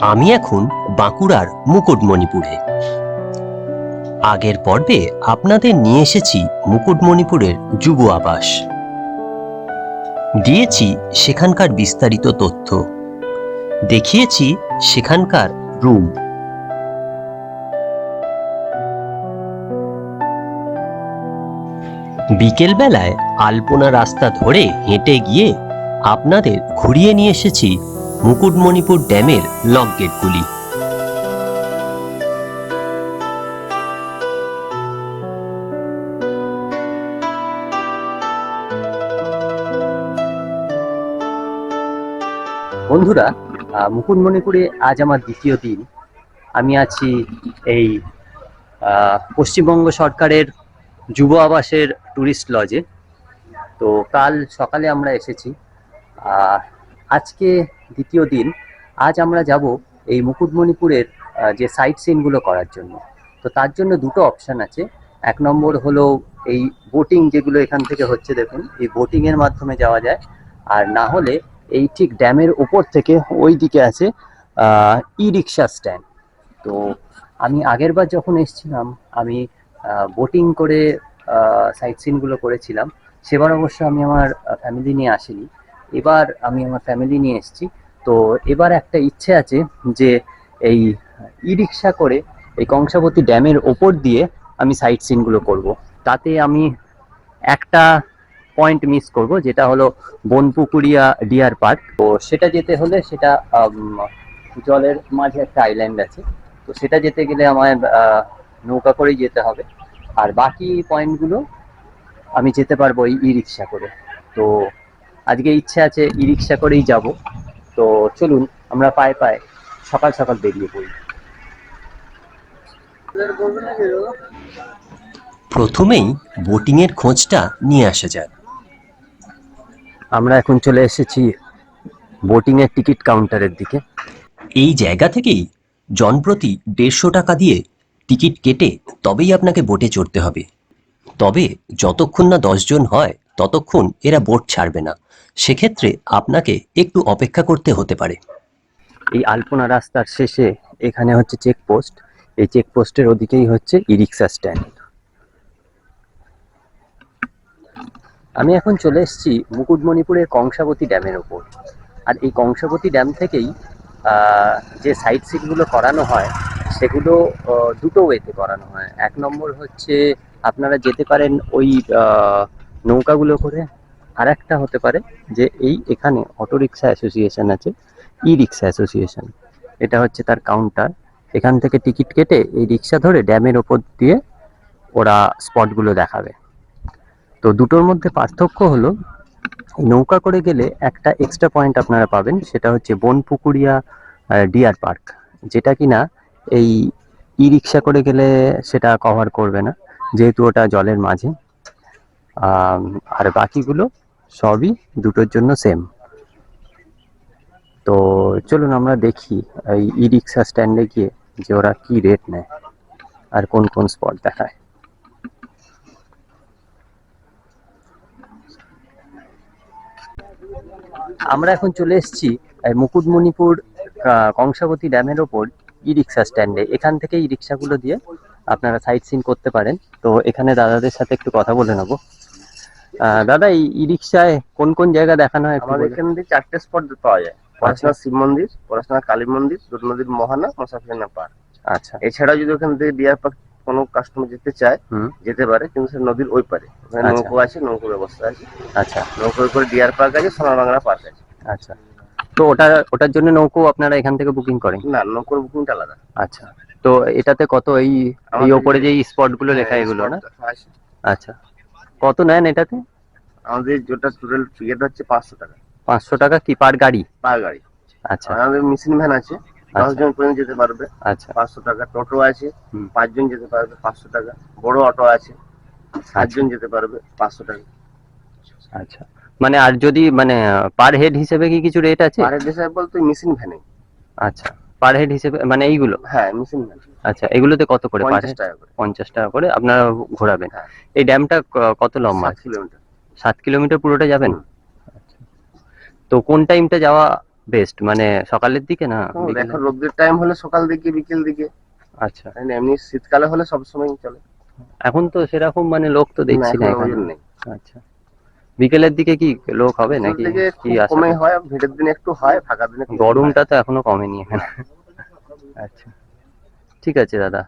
আমি এখন বাঁকুড়ার মুকুটমণিপুরে। আগের পর্বে আপনাদের নিয়ে এসেছি মুকুটমণিপুরের যুব আবাস। দিয়েছি সেখানকার বিস্তারিত তথ্য। দেখিয়েছি সেখানকার রুম। বিকেলবেলায় আলপনা রাস্তা ধরে হেঁটে গিয়ে আপনাদের ঘুরিয়ে নিয়ে এসেছি মুকুটমণিপুর ড্যামের লক গেটগুলি। বন্ধুরা মুকুটমণিপুরে আজ আমার দ্বিতীয় দিন। আমি আছি এই পশ্চিমবঙ্গ সরকারের যুব আবাসের ট্যুরিস্ট লজে। তো কাল সকালে আমরা এসেছি। আজকে দ্বিতীয় দিন, আজ আমরা যাব এই মুকুটমণিপুরের যে সাইট সিনগুলো করার জন্য। তো তার জন্য দুটো অপশান আছে। এক নম্বর হলো এই বোটিং যেগুলো এখান থেকে হচ্ছে, দেখুন, এই বোটিংয়ের মাধ্যমে যাওয়া যায়। আর না হলে এই ঠিক ড্যামের উপর থেকে ওই দিকে আছে ই রিক্সা স্ট্যান্ড তো আমি আগেরবার যখন এসছিলাম, আমি বোটিং করে সাইট সিনগুলো করেছিলাম। সেবার অবশ্য আমি আমার ফ্যামিলি নিয়ে আসিনি। এবার আমি আমার ফ্যামিলি নিয়ে এসেছি। তো এবার একটা ইচ্ছে আছে যে এই ই রিক্সা করে এই কংসাবতী ড্যামের ওপর দিয়ে আমি সাইট সিনগুলো করব। তাতে আমি একটা পয়েন্ট মিস করব, যেটা হলো বনপুকুরিয়া ডিয়ার পার্ক তো সেটা যেতে হলে সেটা জলের মাঝে একটা আইল্যান্ড আছে। তো সেটা যেতে গেলে আমায় নৌকা করেই যেতে হবে। আর বাকি পয়েন্টগুলো আমি যেতে পারব এই ই রিক্সা করে। তো আজকে ইচ্ছে আছে ই রিক্সা করেই যাব। তো চলুন আমরা পায়ে পায়ে সকাল সকাল বেরিয়ে পড়ি। প্রথমেই বোটিংয়ের খোঁজটা নিয়ে আসা যাক। আমরা এখন চলে এসেছি বোটিংয়ের টিকিট কাউন্টারের দিকে। এই জায়গা থেকেই জনপ্রতি দেড়শো টাকা দিয়ে টিকিট কেটে তবেই আপনাকে বোটে চড়তে হবে। তবে যতক্ষণ না দশজন হয় ততক্ষণ এরা বোট ছাড়বে না। সেক্ষেত্রে আপনাকে একটু অপেক্ষা করতে হতে পারে। এই আলপনা রাস্তার শেষে এখানে হচ্ছে চেকপোস্ট এই চেকপোস্টের ওদিকেই হচ্ছে ই রিক্সা স্ট্যান্ড আমি এখন চলে এসেছি মুকুটমণিপুরের কংসাবতী ড্যামের ওপর। আর এই কংসাবতী ড্যাম থেকেই যে সাইট সিনগুলো করানো হয়, সেগুলো দুটো ওয়েতে করানো হয়। এক নম্বর হচ্ছে আপনারা যেতে পারেন ওই নৌকাগুলো করে আর একটা হতে পারে যে এই এখানে অটো রিক্সা অ্যাসোসিয়েশন আছে ই রিক্সা অ্যাসোসিয়েশন। এটা হচ্ছে তার কাউন্টার এখান থেকে টিকিট কেটে এই রিক্সা ধরে ড্যামের ওপর দিয়ে ওরা স্পটগুলো দেখাবে। তো দুটোর মধ্যে পার্থক্য হলো, নৌকা করে গেলে একটা এক্সট্রা পয়েন্ট আপনারা পাবেন, সেটা হচ্ছে বনপুকুরিয়া ডিয়ার পার্ক যেটা কিনা এই ই রিক্সা করে গেলে সেটা কভার করবে না, যেহেতু ওটা জলের মাঝে। আর বাকিগুলো সবই দুটোর জন্য সেম তো চলুন আমরা দেখি এই ই রিক্সা স্ট্যান্ডে গিয়ে যে ওরা কি রেট নেয় আর কোন কোন স্পট দেখায়। আমরা এখন চলে এসেছি মুকুটমণিপুর কংসাবতী ড্যামের ওপর ই রিক্সা স্ট্যান্ডে এখান থেকে ই রিক্সাগুলো দিয়ে আপনারা সাইট সিন করতে পারেন। তো এখানে দাদাদের সাথে একটু কথা বলে নেব। দাদা এই ই রিক্সায় কোন কোন জায়গা দেখানো হয় আমাদের এখান থেকে চারটে স্পট পাওয়া যায়। পড়াশোনা শিব মন্দির পড়াশোনা কালী মন্দির দুধ নদীর মহানা মুসাফিরানা পার্ক। আচ্ছা। এছাড়াও যদি ওখান থেকে ডিয়ার পার্ক কোনো কাস্টমার যেতে চায় যেতে পারে কিন্তু সে নদীর ওই পারে। ওখানে আচ্ছা। নৌকো আছে নৌকো ব্যবস্থা আছে। আচ্ছা। নৌকোর করে ডিয়ার পার্ক আছে সোনার বাংলা পার্ক আছে। আচ্ছা। তো ওটা ওটার জন্য নৌকো আপনারা এখান থেকে বুকিং করেন? না নৌকোর বুকিংটা আলাদা। আচ্ছা। তো এটাতে কত এই এই ওপরে যে স্পটগুলো লেখা হ্যাঁ, এগুলো না? আচ্ছা। কত নেন এটাতে? আমাদের যেটা টোটাল টিকিট হচ্ছে পাঁচশো টাকা। পাঁচশো টাকা কি পার গাড়ি? পার গাড়ি। আচ্ছা। আমাদের মেশিন ভ্যান আছে দশ আচ্ছা। জন পর্যন্ত যেতে পারবে। আচ্ছা। পাঁচশো টাকা। টোটো আছে। পাঁচজন যেতে পারবে পাঁচশো টাকা। বড় অটো আছে সাতজন যেতে পারবে পাঁচশো টাকা। আচ্ছা। মানে আর যদি মানে পার হেড হিসেবে কি কিছু রেট আছে? পাহাড়ের দেশে বলতে মেশিন ভ্যানে আচ্ছা। পার হেড হিসেবে মানে এইগুলো? হ্যাঁ মেশিন ভ্যান আচ্ছা এগুলোতে কত করে? পঞ্চাশ টাকা করে। পঞ্চাশ টাকা করে আপনারা ঘোরাবেন। হ্যাঁ। এই ড্যামটা কত লম্বা? কিলোমিটার। সাত কিলোমিটার পুরোটা যাবেন। তো কোন টাইমটা যাওয়া বেস্ট মানে সকালের দিকে না? এখন রোদ্রের টাইম হলে সকাল দিকে বিকেল দিকে। আচ্ছা। এমনি শীতকালে হলে সব সবসময় চলে। এখন তো সেরকম মানে লোক তো দেখছি না এখন আচ্ছা। বিকেলের দিকে কি লোক হবে নাকি কি কমে হয় ভিড়ের দিনে একটু হয় ফাঁকা দিনে গরমটা তো এখনও কমেনি এখানে। ঠিক আছে দাদা।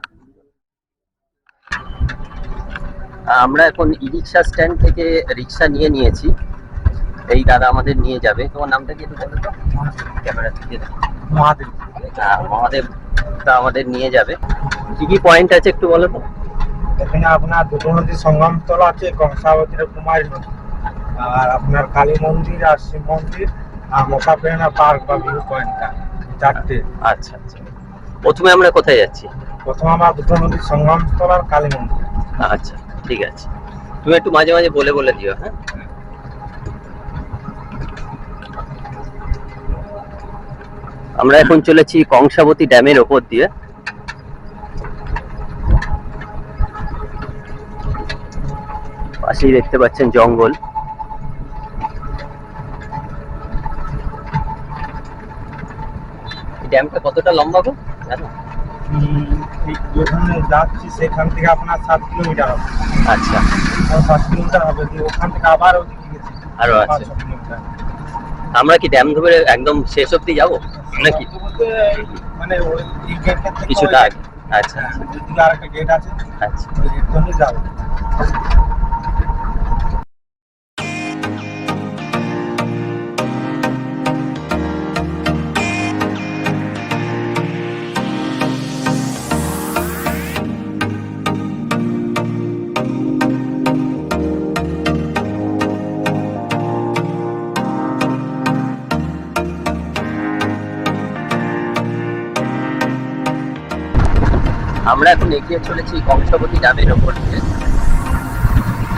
আমরা এখন ই রিক্সা স্ট্যান্ড থেকে রিক্সা নিয়ে নিয়েছি। এই দাদা আমাদের নিয়ে যাবে। তোমার নামটা কি একটু বলো তো? ক্যামেরা থেকে মহাদেব। হ্যাঁ মহাদেব তা আমাদের নিয়ে যাবে। কি কি পয়েন্ট আছে একটু বলো তো? এখানে আপনার দুটো নদীর সঙ্গম স্থল আছে কংসাবতীর কুমারী নদী। আর আপনার কালী মন্দির আর শিব মন্দির আর মোকাবেনা পার্ক বা ভিউ পয়েন্টটা চারটে। আচ্ছা আচ্ছা। প্রথমে আমরা কোথায় যাচ্ছি? প্রথমে আমরা দুটো নদীর সঙ্গম স্থল আর কালী মন্দির। আচ্ছা ঠিক আছে। তুমি একটু মাঝে মাঝে বলে বলে দিও হ্যাঁ? আমরা এখন চলেছি কংসাবতী ড্যামের ওপর দিয়ে। পাশেই দেখতে পাচ্ছেন জঙ্গল। এই ড্যামটা কতটা লম্বা গো? যেখানে যাচ্ছি সেখান থেকে আপনার সাত কিলোমিটার হবে। আচ্ছা। সাত কিলোমিটার হবে দিয়ে ওখান থেকে আবার ওদিকে গেছি। আরও আছে। আমরা কি ড্যাম ধরে একদম শেষ অব্দি যাব? নাকি? মানে কিছুটা ওই- আচ্ছা হ্যাঁ, আরেকটা গেট আছে। আচ্ছা। গেট যাব। আমরা এখন এগিয়ে চলেছি কংসাবতী ডামের ওপর দিয়ে।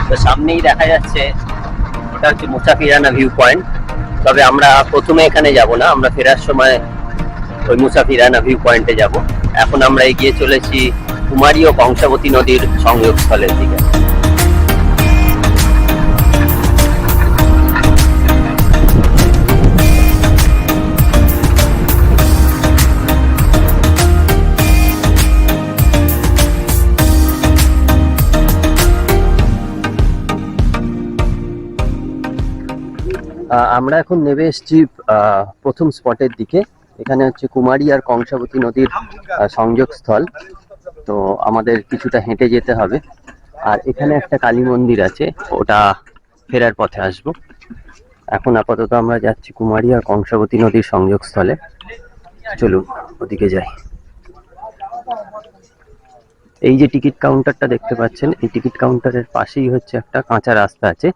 তো সামনেই দেখা যাচ্ছে, ওটা হচ্ছে মুসাফিরানা ভিউ পয়েন্ট তবে আমরা প্রথমে এখানে যাব না, আমরা ফেরার সময় ওই মুসাফিরানা ভিউ পয়েন্টে যাব। এখন আমরা এগিয়ে চলেছি কুমারী ও কংসাবতী নদীর সংযোগস্থলের দিকে। আমরা এখন নেমে এসেছি প্রথম স্পটের দিকে। এখানে হচ্ছে কুমারী আর কংসাবতী নদীর সংযোগস্থল। তো আমাদের কিছুটা হেঁটে যেতে হবে। আর এখানে একটা কালী মন্দির আছে, ওটা ফেরার পথে আসব। এখন আপাতত আমরা যাচ্ছি কুমারী আর কংসাবতী নদীর সংযোগস্থলে। চলুন, ওদিকে যাই। এই যে টিকিট কাউন্টারটা দেখতে পাচ্ছেন, এই টিকিট কাউন্টারের পাশেই হচ্ছে একটা কাঁচা রাস্তা আছে।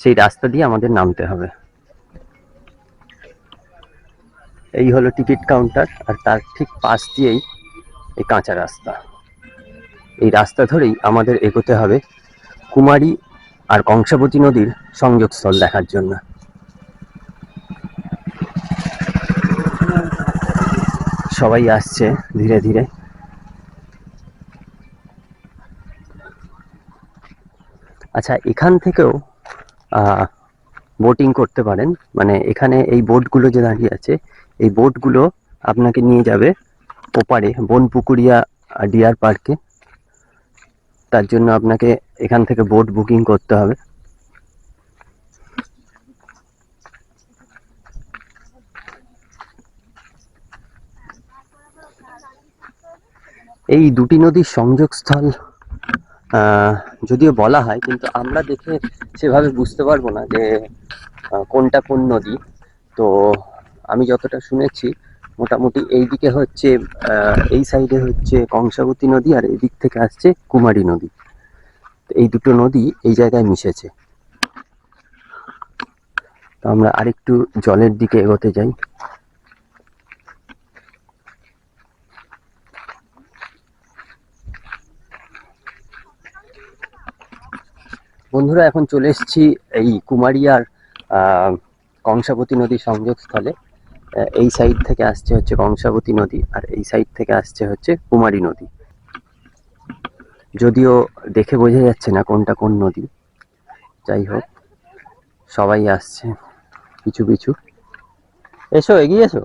সেই রাস্তা দিয়ে আমাদের নামতে হবে। এই হলো টিকিট কাউন্টার আর তার ঠিক পাশ দিয়েই এই কাঁচা রাস্তা। এই রাস্তা ধরেই আমাদের এগোতে হবে কুমারী আর কংসাবতী নদীর সংযোগস্থল দেখার জন্য। সবাই আসছে ধীরে ধীরে। আচ্ছা এখান থেকেও বোটিং করতে পারেন। মানে এখানে এই বোটগুলো যে দাঁড়িয়ে আছে এই বোটগুলো আপনাকে নিয়ে যাবে ওপারে বনপুকুরিয়া ডিয়ার পার্কে। তার জন্য আপনাকে এখান থেকে বোট বুকিং করতে হবে। এই দুটি নদীর সংযোগস্থল যদিও বলা হয়, কিন্তু আমরা দেখে সেভাবে বুঝতে পারব না যে কোনটা কোন নদী। তো আমি যতটা শুনেছি মোটামুটি এই দিকে হচ্ছে এই সাইডে হচ্ছে কংসাবতী নদী আর এই দিক থেকে আসছে কুমারী নদী। এই দুটো নদী এই জায়গায় মিশেছে। তো আমরা আরেকটু জলের দিকে এগোতে যাই। বন্ধুরা এখন চলে এসেছি এই কুমারিয়ার আহ, কংসাবতী নদীর সংযোগস্থলে। এই সাইড থেকে আসছে হচ্ছে কংসাবতী নদী আর এই সাইড থেকে আসছে হচ্ছে কুমারী নদী। যদিও দেখে বোঝা যাচ্ছে না কোনটা কোন নদী। যাই হোক, সবাই আসছে কিছু কিছু এসো, এগিয়ে এসো।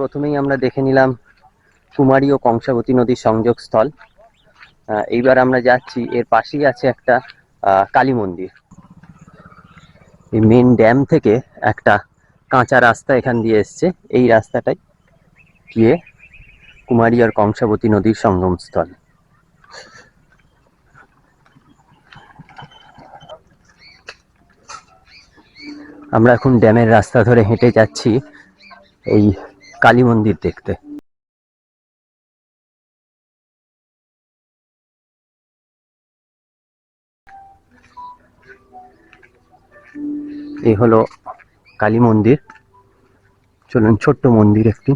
প্রথমেই আমরা দেখে নিলাম কুমারী ও কংসাবতী নদীর সংযোগস্থল। এইবার আমরা যাচ্ছি, এর পাশেই আছে একটা কালী মন্দির। এই মেন ড্যাম থেকে একটা কাঁচা রাস্তা এখান দিয়ে এসছে। এই রাস্তাটাই গিয়ে কুমারী আর কংসাবতী নদীর সঙ্গমস্থল। আমরা এখন ড্যামের রাস্তা ধরে হেঁটে যাচ্ছি। এই কালী মন্দির দেখতে। এই হলো কালী মন্দির। চলুন, ছোট্ট মন্দির একটি।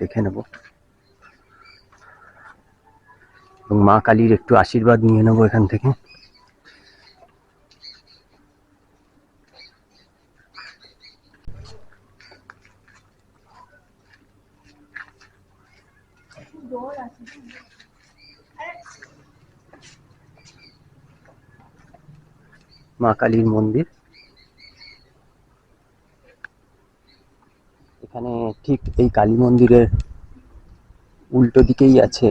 দেখে নেব। এবং মা কালীর একটু আশীর্বাদ নিয়ে নেব এখান থেকে। মা কালীর মন্দির। এখানে ঠিক এই কালী মন্দিরের উল্টো দিকেই আছে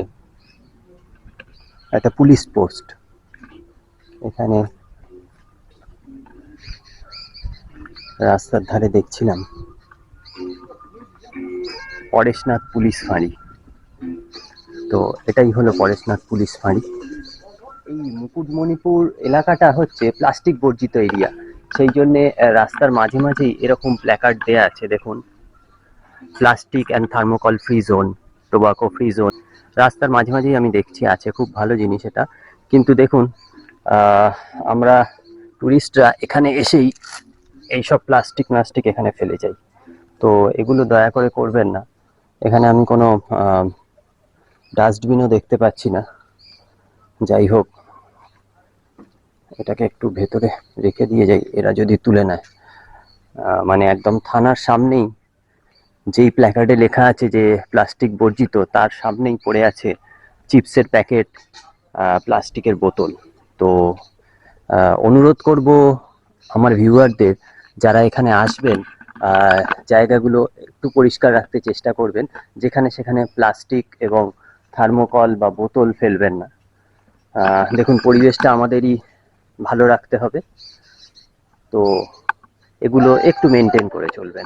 একটা পুলিশ পোস্ট। এখানে রাস্তার ধারে দেখছিলাম পরেশনাথ পুলিশ ফাঁড়ি। তো এটাই হলো পরেশনাথ পুলিশ ফাঁড়ি। এই মুকুটমণিপুর এলাকাটা হচ্ছে প্লাস্টিক বর্জিত এরিয়া। সেই জন্যে রাস্তার মাঝে মাঝেই এরকম প্ল্যাকার্ড দেয়া আছে, দেখুন। Plastic and thermocol free zone tobacco free zone রাস্তার মাঝে মাঝেই আমি দেখছি, আছে খুব ভালো জিনিস এটা। কিন্তু দেখুন আমরা টুরিস্টরা এখানে এসেই এইসব প্লাস্টিক প্লাস্টিক এখানে ফেলে যাই। তো এগুলো দয়া করে করবেন না। এখানে আমি কোনো ডাস্টবিনও দেখতে পাচ্ছি না। যাই হোক, এটাকে একটু ভেতরে রেখে দিয়ে যাই, এরা যদি তুলে নেয়। মানে একদম থানার সামনেই যেই প্ল্যাকার্ডে লেখা আছে যে প্লাস্টিক বর্জিত, তার সামনেই পড়ে আছে চিপসের প্যাকেট প্লাস্টিকের বোতল। তো অনুরোধ করব আমার ভিউয়ারদের, যারা এখানে আসবেন জায়গাগুলো একটু পরিষ্কার রাখতে চেষ্টা করবেন, যেখানে সেখানে প্লাস্টিক এবং থার্মোকল বা বোতল ফেলবেন না। দেখুন পরিবেশটা আমাদেরই ভালো রাখতে হবে। তো এগুলো একটু মেনটেন করে চলবেন।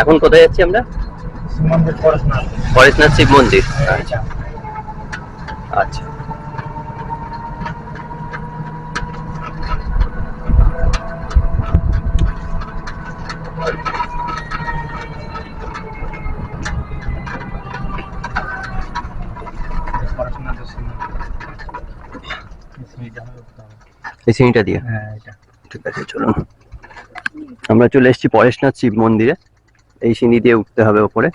এখন কোথায় যাচ্ছি আমরা? পরেশনাথ শিব মন্দির। আচ্ছা। আচ্ছা পরেশনাথের সিঁড়ি। এই সিঁড়িটা হলো উত্তম। এই সিঁড়িটা দিয়ে। হ্যাঁ এটা। ঠিক আছে চলুন। আমরা চলে এসেছি পরেশনাথ শিব মন্দিরে। এই সিঁড়ি দিয়ে উঠতে হবে ওপরে।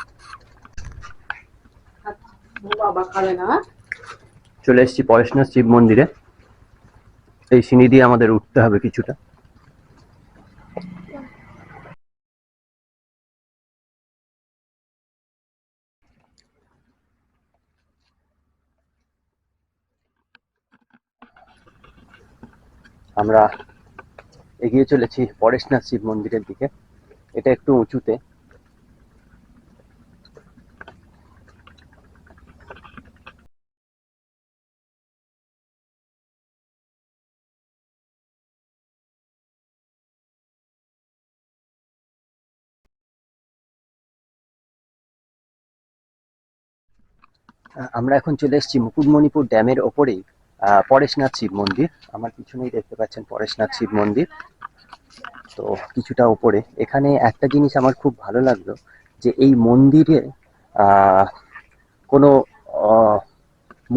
বাবা খাবে না। চলে এসেছি পরেশনাথ শিব মন্দিরে। এই সিঁড়ি দিয়ে আমাদের উঠতে হবে কিছুটা। আমরা এগিয়ে চলেছি পরেশনাথ শিব মন্দিরের দিকে। এটা একটু উঁচুতে। আমরা এখন চলে এসেছি মুকুটমণিপুর ড্যামের ওপরেই। পরেশনাথ শিব মন্দির। আমার পিছনেই দেখতে পাচ্ছেন পরেশনাথ শিব মন্দির। তো কিছুটা ওপরে এখানে একটা জিনিস আমার খুব ভালো লাগল, যে এই মন্দিরে কোনো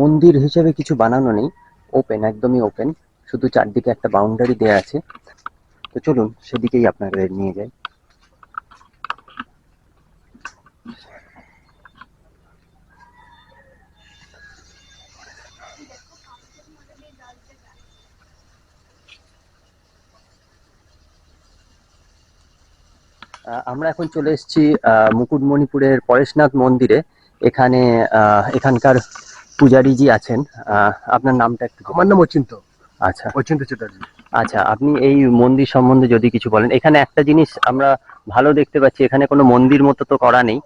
মন্দির হিসেবে কিছু বানানো নেই। ওপেন একদমই ওপেন শুধু চারদিকে একটা বাউন্ডারি দেয়া আছে। তো চলুন, সেদিকেই আপনাদের নিয়ে যাই। আমরা এখন চলে এসেছি মুকুটমণিপুরের পরেশনাথ মন্দিরে। এখানে এখানকার পূজারীজি আছেন। আপনার নামটা একটু আমার নাম অচিন্ত। আচ্ছা। অচিন্ত চ্যাটার্জি। আচ্ছা আপনি এই মন্দির সম্বন্ধে যদি কিছু বলেন। এখানে একটা জিনিস আমরা ভালো দেখতে পাচ্ছি এখানে কোনো মন্দির মতো তো করা নেই।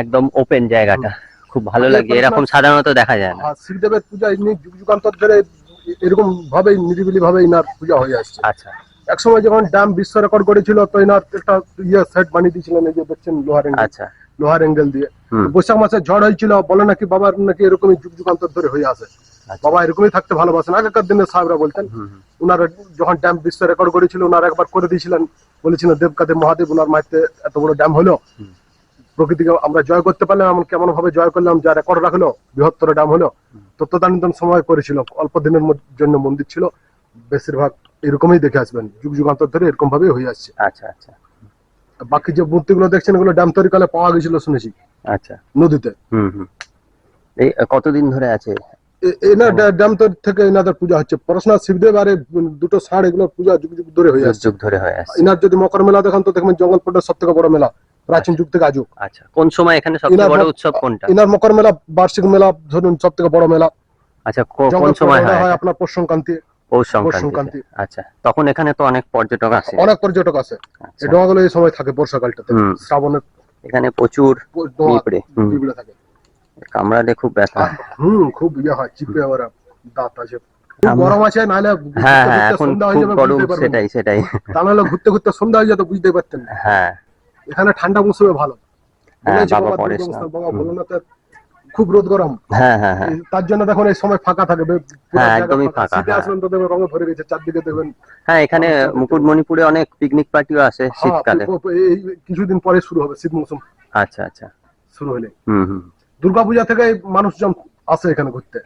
একদম ওপেন জায়গাটা। খুব ভালো লাগে। এরকম সাধারণত দেখা যায় না। আর শিবদেবের পূজা যুগ যুগান্তর ধরে এরকম ভাবেই নিরিবিলি ভাবে ইনার পূজা হয়ে আসছে। আচ্ছা। এক সময় যখন ড্যাম বিশ্ব রেকর্ড করেছিল তো ইনার একটা ইয়ে সেট বানিয়ে দিয়েছিলেন এই যে দেখছেন লোহার অ্যাঙ্গেল আচ্ছা। লোহার অ্যাঙ্গেল দিয়ে। বৈশাখ মাসে ঝড় হয়েছিল বলে নাকি বাবার নাকি এরকমই যুগ যুগান্তর ধরে হয়ে আসে আচ্ছা। বাবা এরকমই থাকতে ভালোবাসেন। আগেকার দিনে সাহেবরা বলতেন। ওনারা যখন ড্যাম বিশ্ব রেকর্ড করেছিল ওনারা একবার করে দিয়েছিলেন। বলেছিলেন দেবকাদেব মহাদেব ওনার মাইতে এত বড় ড্যাম হলো। প্রকৃতিকে আমরা জয় করতে পারলাম এমন কেমন ভাবে জয় করলাম যা রেকর্ড রাখল বৃহত্তর ড্যাম হলো। তত্ত্বদানিতন সময় করেছিল অল্প দিনের জন্য মন্দির ছিল। বেশিরভাগ এরকমই দেখে আসবেন যুগ যুগান্তর ধরে এরকম ভাবে হয়ে আসছে। আচ্ছা আচ্ছা। বাকি যে মূর্তিগুলো দেখছেন এগুলো ড্যাম তৈরি কালে পাওয়া গেছিল শুনেছি। আচ্ছা। নদীতে। হুম হুম। এই কতদিন ধরে আছে? এনার ড্যাম তৈরি থেকে এনাদের পূজা হচ্ছে। শিবদেব আর এই দুটো ষাঁড় এগুলো পূজা যুগ যুগ ধরে হয়ে আসছে। যুগ ধরে হয়ে আসছে। ইনার যদি মকর মেলা দেখেন তো দেখবেন জঙ্গলপটের সব থেকে বড় মেলা প্রাচীন যুগ থেকে আজও। আচ্ছা কোন সময় এখানে সবচেয়ে বড় উৎসব কোনটা? ইনার মকর মেলা বার্ষিক মেলা ধরুন সব থেকে বড় মেলা। আচ্ছা কোন সময় হয়? হয় আপনার পৌষ সংক্রান্তি। পৌষ সংক্রান্তি। সংক্রান্তি আচ্ছা তখন এখানে তো অনেক পর্যটক আসে অনেক পর্যটক আছে আচ্ছা। এই ডোয়াগুলো এই সময় থাকে বর্ষাকালটাতে শ্রাবণের এখানে প্রচুর পিঁপড়ে পিঁপড়ে থাকে কামড়ালে খুব ব্যথা হুম খুব ইয়ে হয় চিপে আবার দাঁত আছে গরম আছে নাহলে হ্যাঁ হ্যাঁ এখন খুব গরম। সেটাই সেটাই তা নাহলে ঘুরতে ঘুরতে সন্ধ্যা হয়ে যেত বুঝতেই পারতেন না। হ্যাঁ এখানে ঠান্ডা মৌসুমে ভালো হ্যাঁ, বাবা বাবা পরেশ না। বাবা হুম। ভোলেনাথের খুব রোদ গরম। হ্যাঁ হ্যাঁ হ্যাঁ। তার জন্য দেখুন এই সময় ফাঁকা থাকে। বে- পুরো হ্যাঁ, একদমই ফাঁকা, শীতে তো দেখবেন রঙে ভরে গেছে। চারদিকে দেখবেন হ্যাঁ এখানে মুকুটমণিপুরে অনেক পিকনিক পার্টিও আসে শীতকালে। এই কিছুদিন পরে শুরু হবে শীত মৌসুম। আচ্ছা আচ্ছা। শুরু হলে। হুম হুম। দুর্গাপূজা থেকে মানুষজন আসে এখানে ঘুরতে।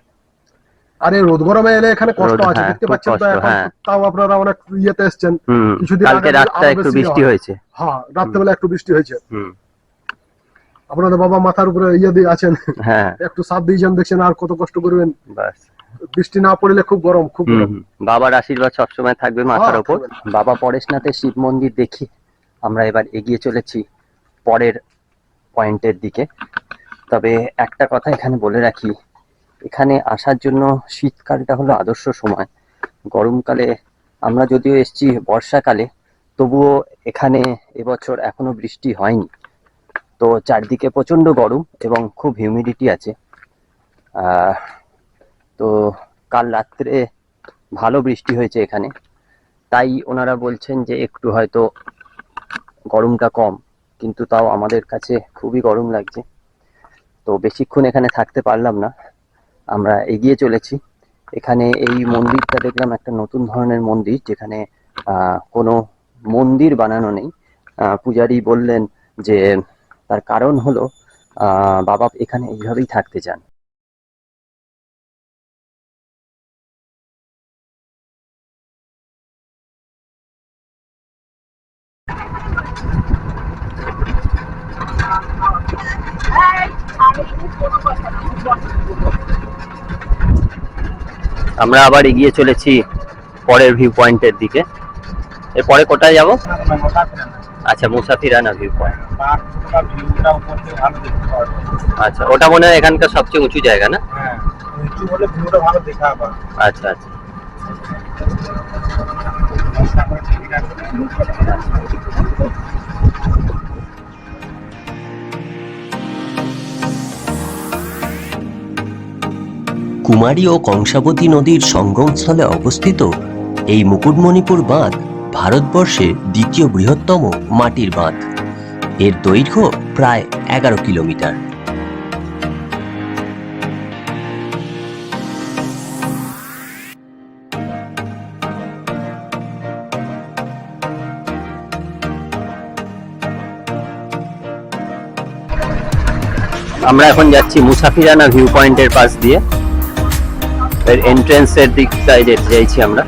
আরে রোদ গরমে এলে এখানে কষ্ট আছে দেখতে পাচ্ছেন তো এখন। তাও আপনারা অনেক ইয়েতে এসছেন। কিছুদিন আগে রাতটা একটু বৃষ্টি হয়েছে। হ্যাঁ রাত্রেবেলা একটু বৃষ্টি হয়েছে। হুম। আপনাদের বাবা মাথার উপরে ইয়ে দিয়ে আছেন। হ্যাঁ। একটু সাথ দিয়েছেন দেখছেন আর কত কষ্ট করবেন। বাস। বৃষ্টি না পড়লে খুব গরম খুব গরম। বাবার আশীর্বাদ সবসময় থাকবে মাথার ওপর। বাবা পরেশনাথের শিব মন্দির দেখি আমরা এবার এগিয়ে চলেছি পরের পয়েন্টের দিকে। তবে একটা কথা এখানে বলে রাখি এখানে আসার জন্য শীতকালটা হলো আদর্শ সময়। গরমকালে আমরা যদিও এসেছি বর্ষাকালে তবুও এখানে এবছর এখনও বৃষ্টি হয়নি। তো চারদিকে প্রচণ্ড গরম এবং খুব হিউমিডিটি আছে। তো কাল রাত্রে ভালো বৃষ্টি হয়েছে এখানে। তাই ওনারা বলছেন যে একটু হয়তো গরমটা কম, কিন্তু তাও আমাদের কাছে খুবই গরম লাগছে। তো বেশিক্ষণ এখানে থাকতে পারলাম না। আমরা এগিয়ে চলেছি। এখানে এই মন্দিরটা দেখলাম একটা নতুন ধরনের মন্দির, যেখানে কোনো মন্দির বানানো নেই। পূজারি বললেন যে তার কারণ হলো বাবা এখানে এইভাবেই থাকতে চান। আমরা আবার এগিয়ে চলেছি পরের ভিউ পয়েন্টের দিকে। এরপরে কোথায় যাব? আচ্ছা মুসাফিরানা ভিউ পয়েন্ট। আচ্ছা ওটা মনে হয় এখানকার সবচেয়ে উঁচু জায়গা না? হ্যাঁ আচ্ছা আচ্ছা। কুমারী ও কংসাবতী নদীর সঙ্গমস্থলে অবস্থিত এই মুকুটমণিপুর বাঁধ ভারতবর্ষে দ্বিতীয় বৃহত্তম মাটির বাঁধ। এর দৈর্ঘ্য প্রায় এগারো কিলোমিটার। আমরা এখন যাচ্ছি মুসাফিরানা ভিউ পয়েন্টের পাশ দিয়ে। এর এন্ট্রেন্সের দিকটায় যেতে চাইছি আমরা।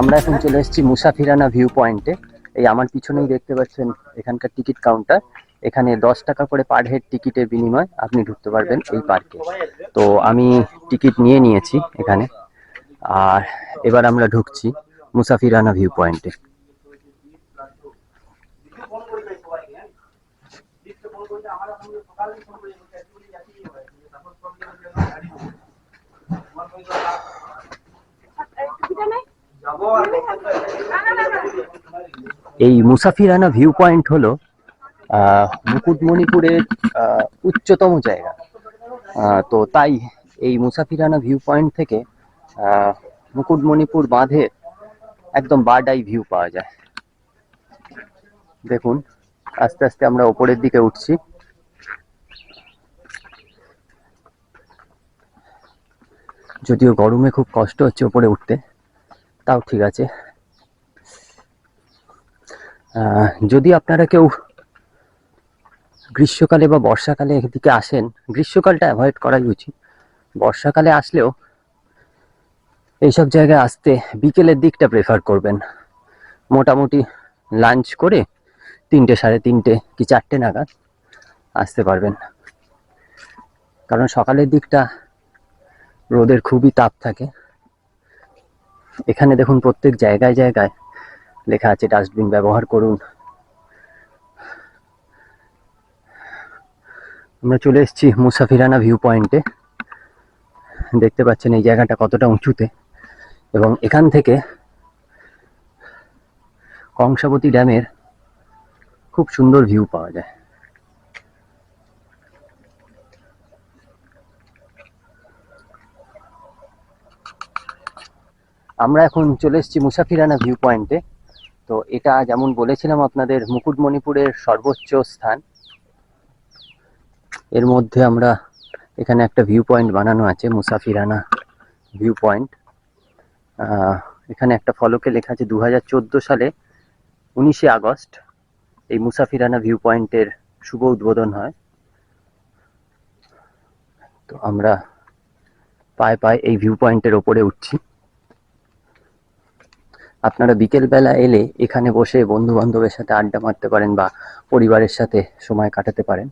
আমরা এখন চলে এসেছি মুসাফিরানা ভিউ পয়েন্টে এই আমার পিছনেই দেখতে পাচ্ছেন এখানকার টিকিট কাউন্টার এখানে দশ টাকা করে পার হেড টিকিটের বিনিময় আপনি ঢুকতে পারবেন এই পার্কে তো আমি টিকিট নিয়ে নিয়েছি এখানে। আর এবার আমরা ঢুকছি মুসাফিরানা ভিউ পয়েন্টে এই মুসাফিরানা ভিউ পয়েন্ট হলো মুকুটমণিপুরের উচ্চতম জায়গা। তো তাই এই মুসাফিরানা ভিউ পয়েন্ট থেকে মুকুটমণিপুর বাঁধে একদম বার্ড আই ভিউ পাওয়া যায়। দেখুন, আস্তে আস্তে আমরা ওপরের দিকে উঠছি। যদিও গরমে খুব কষ্ট হচ্ছে ওপরে উঠতে। তাও ঠিক আছে। যদি আপনারা কেউ গ্রীষ্মকালে বা বর্ষাকালে এদিকে আসেন, গ্রীষ্মকালটা অ্যাভয়েড করাই উচিত। বর্ষাকালে আসলেও এইসব জায়গায় আসতে বিকেলের দিকটা প্রেফার করবেন। মোটামুটি লাঞ্চ করে তিনটে, সাড়ে তিনটে কি চারটে নাগাদ আসতে পারবেন। কারণ সকালের দিকটা রোদের খুবই তাপ থাকে। এখানে দেখুন প্রত্যেক জায়গায় জায়গায় লেখা আছে, ডাস্টবিন ব্যবহার করুন। আমরা চলে এসেছি মুসাফিরানা ভিউ পয়েন্টে দেখতে পাচ্ছেন এই জায়গাটা কতটা উঁচুতে। এবং এখান থেকে কংসাবতী ড্যামের খুব সুন্দর ভিউ পাওয়া যায়। আমরা এখন চলে এসেছি মুসাফিরানা ভিউ পয়েন্টে তো এটা যেমন বলেছিলাম আপনাদের, মুকুটমণিপুরের সর্বোচ্চ স্থান। এর মধ্যে আমরা এখানে একটা ভিউ পয়েন্ট বানানো আছে, মুসাফিরানা ভিউ পয়েন্ট এখানে একটা ফলকে লেখা আছে দু হাজার চোদ্দ সালে উনিশে আগস্ট এই মুসাফিরানা ভিউ পয়েন্টের শুভ উদ্বোধন হয়। তো আমরা পায়ে পায়ে এই ভিউ পয়েন্টের ওপরে উঠছি। আপনারা বিকেলবেলা এলে এখানে বসে বন্ধু বান্ধবের সাথে আড্ডা মারতে পারেন বা পরিবারের সাথে সময় কাটাতে পারেন।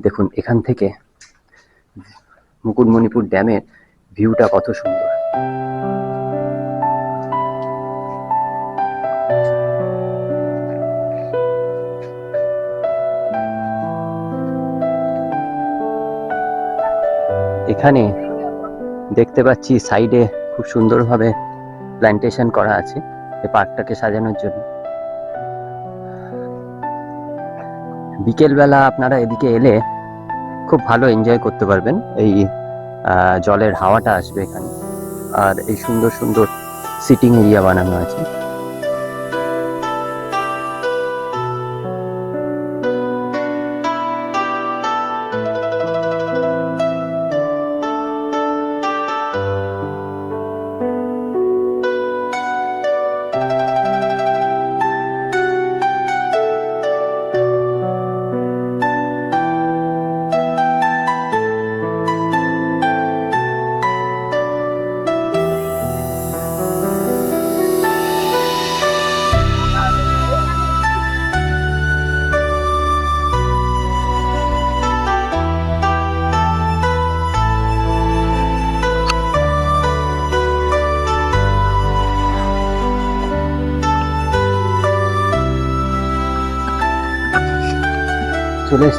দেখুন, এখান থেকে মুকুটমণিপুর ড্যামের ভিউটা কত সুন্দর। এখানে দেখতে পাচ্ছি সাইডে খুব সুন্দরভাবে প্ল্যান্টেশন করা আছে এই পার্কটাকে সাজানোর জন্য। বিকেলবেলা আপনারা এদিকে এলে খুব ভালো এনজয় করতে পারবেন। এই জলের হাওয়াটা আসবে এখানে। আর এই সুন্দর সুন্দর সিটিং এরিয়া বানানো আছে।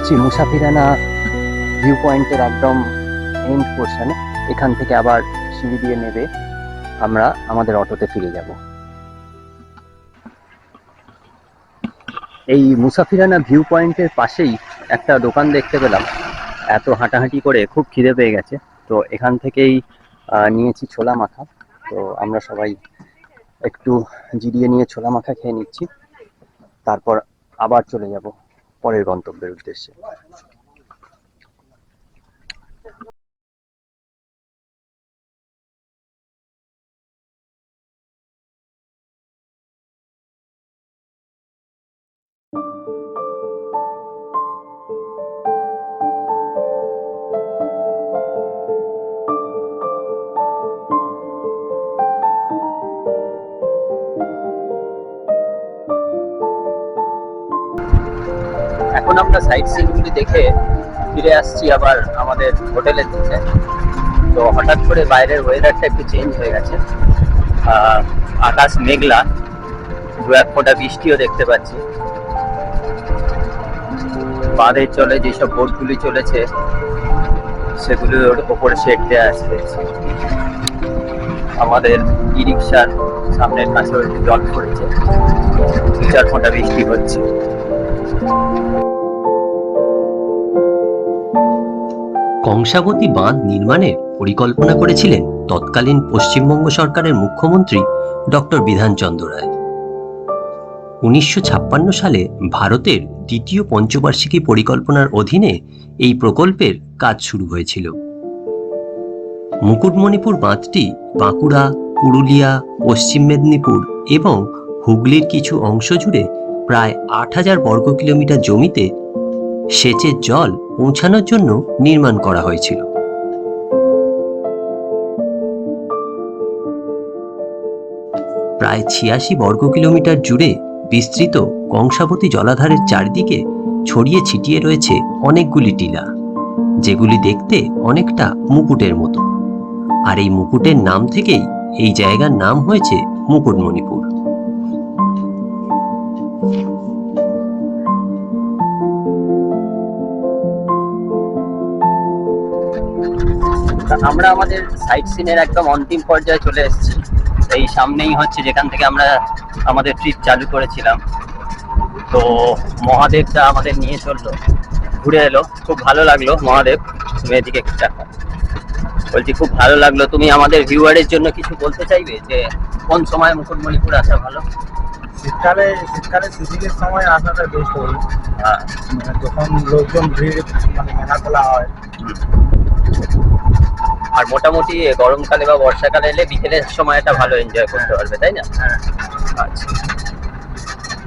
এসেছি মুসাফিরানা ভিউ পয়েন্টের একদম এন্ড পোর্শনে এখান থেকে আবার সিঁড়ি দিয়ে নেবে। আমরা আমাদের অটোতে ফিরে যাব। এই মুসাফিরানা ভিউ পয়েন্টের পাশেই একটা দোকান দেখতে পেলাম। এত হাঁটাহাঁটি করে খুব খিদে পেয়ে গেছে। তো এখান থেকেই নিয়েছি ছোলা মাখা। তো আমরা সবাই একটু জিরিয়ে নিয়ে ছোলা মাখা খেয়ে নিচ্ছি। তারপর আবার চলে যাব। পরের গন্তব্যের উদ্দেশ্যে সাইট সিনগুলি দেখে ফিরে আসছি আবার আমাদের হোটেলের দিকে। তো হঠাৎ করে বাইরের ওয়েদারটা একটু চেঞ্জ হয়ে গেছে। আকাশ মেঘলা, দু এক ফোঁটা বৃষ্টিও দেখতে পাচ্ছি। বাঁধের চলে যেসব বোটগুলি চলেছে, সেগুলোর ওপরে শেড দেওয়া আছে। আমাদের ই রিক্সার সামনের একটু জল পড়েছে। দু চার ফোঁটা বৃষ্টি হচ্ছে। কংসাবতী বাঁধ নির্মাণের পরিকল্পনা করেছিলেন তৎকালীন পশ্চিমবঙ্গ সরকারের মুখ্যমন্ত্রী ডক্টর বিধানচন্দ্র রায়। উনিশশো ছাপ্পান্ন সালে ভারতের দ্বিতীয় পঞ্চবার্ষিকী পরিকল্পনার অধীনে এই প্রকল্পের কাজ শুরু হয়েছিল। মুকুটমণিপুর বাঁধটি বাঁকুড়া, পুরুলিয়া, পশ্চিম মেদিনীপুর এবং হুগলির কিছু অংশ জুড়ে প্রায় আট হাজার বর্গ কিলোমিটার জমিতে সেচের জল পৌঁছানোর জন্য নির্মাণ করা হয়েছিল। প্রায় ছিয়াশি বর্গ কিলোমিটার জুড়ে বিস্তৃত কংসাবতী জলাধারের চারিদিকে ছড়িয়ে ছিটিয়ে রয়েছে অনেকগুলি টিলা, যেগুলি দেখতে অনেকটা মুকুটের মতো। আর এই মুকুটের নাম থেকেই এই জায়গার নাম হয়েছে মুকুটমণিপুর। আমরা আমাদের সাইট সিনের একদম অন্তিম পর্যায়ে চলে এসেছি। এই সামনেই হচ্ছে যেখান থেকে আমরা আমাদের ট্রিপ চালু করেছিলাম। তো মহাদেবটা আমাদের নিয়ে চলল। ঘুরে এলো। খুব ভালো লাগল মহাদেব। তুমি এদিকে একটু দেখো। বলছি খুব ভালো লাগল। তুমি আমাদের ভিউয়ারের জন্য কিছু বলতে চাইবে যে কোন সময় মুকুটমণিপুর আসা ভালো? শীতকালে শীতকালে সিজনের সময় আসাটা বেস্ট হবে হ্যাঁ। যখন লোকজন ভিড় মানে মেলা খোলা হয় আর মোটামুটি গরমকালে বা বর্ষাকালে এলে বিকেলের সময়টা ভালো এনজয় করতে পারবে তাই না? হ্যাঁ। আচ্ছা।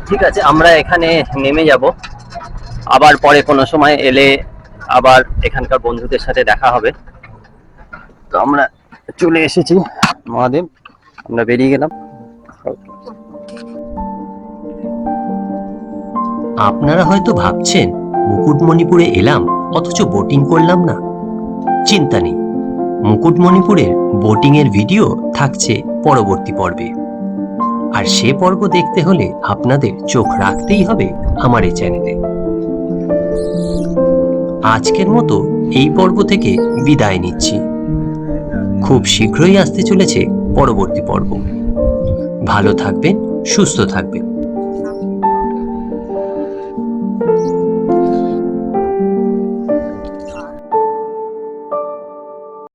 ঠিক আছে আমরা এখানে নেমে যাব। আবার পরে কোনো সময় এলে আবার এখানকার বন্ধুদের সাথে দেখা হবে। তো আমরা চলে এসেছি মহাদেব আমরা বেরিয়ে গেলাম। আপনারা হয়তো ভাবছেন মুকুটমণিপুরে এলাম অথচ বোটিং করলাম না। চিন্তা নেই। মুকুটমণিপুরের বোটিং এর ভিডিও থাকছে পরবর্তী পর্বে। আর সে পর্ব দেখতে হলে আপনাদের চোখ রাখতেই হবে আমার এই চ্যানেলে। আজকের মতো এই পর্ব থেকে বিদায় নিচ্ছি। খুব শীঘ্রই আসতে চলেছে পরবর্তী পর্ব। ভালো থাকবেন, সুস্থ থাকবেন।